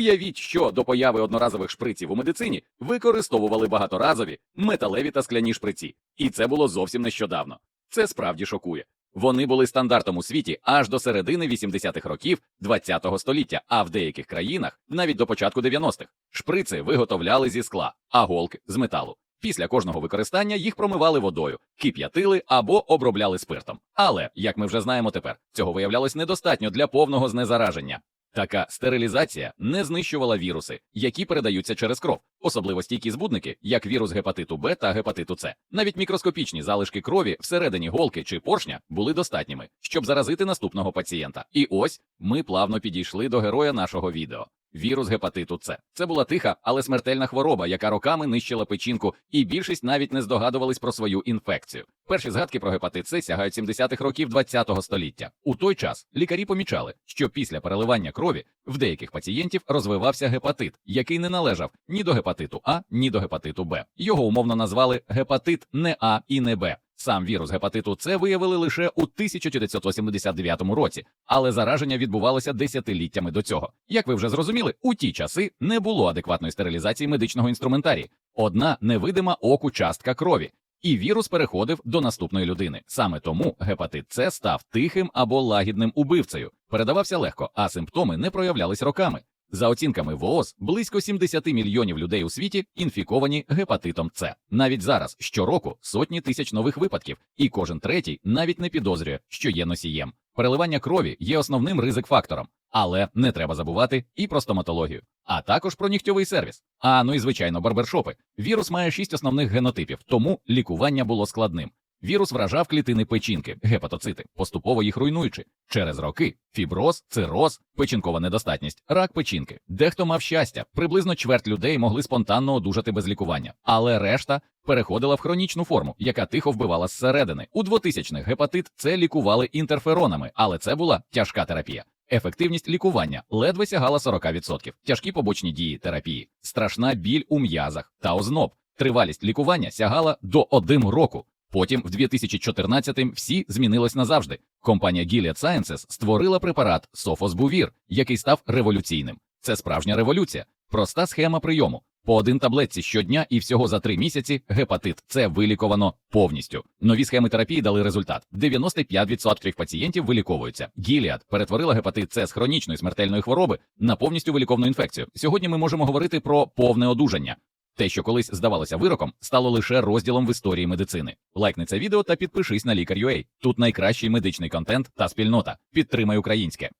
Уявіть, що до появи одноразових шприців у медицині використовували багаторазові металеві та скляні шприці, і це було зовсім нещодавно. Це справді шокує. Вони були стандартом у світі аж до середини 80-х років ХХ століття, а в деяких країнах навіть до початку 90-х. Шприци виготовляли зі скла, а голки з металу. Після кожного використання їх промивали водою, кип'ятили або обробляли спиртом. Але, як ми вже знаємо тепер, цього виявлялось недостатньо для повного знезараження. Така стерилізація не знищувала віруси, які передаються через кров, особливо стійкі збудники, як вірус гепатиту Б та гепатиту С. Навіть мікроскопічні залишки крові всередині голки чи поршня були достатніми, щоб заразити наступного пацієнта. І ось ми плавно підійшли до героя нашого відео. Вірус гепатиту С. Це була тиха, але смертельна хвороба, яка роками нищила печінку, і більшість навіть не здогадувались про свою інфекцію. Перші згадки про гепатит С сягають 70-х років ХХ століття. У той час лікарі помічали, що після переливання крові в деяких пацієнтів розвивався гепатит, який не належав ні до гепатиту А, ні до гепатиту Б. Його умовно назвали гепатит не А і не Б. Сам вірус гепатиту С виявили лише у 1989 році, але зараження відбувалося десятиліттями до цього. Як ви вже зрозуміли, у ті часи не було адекватної стерилізації медичного інструментарії. Одна невидима оку частка крові. І вірус переходив до наступної людини. Саме тому гепатит С став тихим або лагідним убивцею, передавався легко, а симптоми не проявлялись роками. За оцінками ВООЗ, близько 70 мільйонів людей у світі інфіковані гепатитом С. Навіть зараз щороку сотні тисяч нових випадків, і кожен третій навіть не підозрює, що є носієм. Переливання крові є основним ризик-фактором, але не треба забувати і про стоматологію, а також про нігтьовий сервіс. А ну і звичайно, барбершопи. Вірус має шість основних генотипів, тому лікування було складним. Вірус вражав клітини печінки, гепатоцити, поступово їх руйнуючи. Через роки фіброз, цироз, печінкова недостатність, рак печінки. Дехто мав щастя, приблизно чверть людей могли спонтанно одужати без лікування, але решта переходила в хронічну форму, яка тихо вбивала зсередини. У 2000-х гепатит це лікували інтерферонами, але це була тяжка терапія. Ефективність лікування ледве сягала 40%. Тяжкі побочні дії терапії, страшна біль у м'язах та озноб. Тривалість лікування сягала до 1 року. Потім, в 2014-м всі змінилось назавжди. Компанія Gilead Sciences створила препарат Софосбувір, який став революційним. Це справжня революція, проста схема прийому. По один таблетці щодня і всього за три місяці гепатит С виліковано повністю. Нові схеми терапії дали результат: 95% пацієнтів виліковуються. Gilead перетворила гепатит С з хронічної смертельної хвороби на повністю виліковну інфекцію. Сьогодні ми можемо говорити про повне одужання. Те, що колись здавалося вироком, стало лише розділом в історії медицини. Лайкни це відео та підпишись на лікар.ua. Тут найкращий медичний контент та спільнота. Підтримай українське.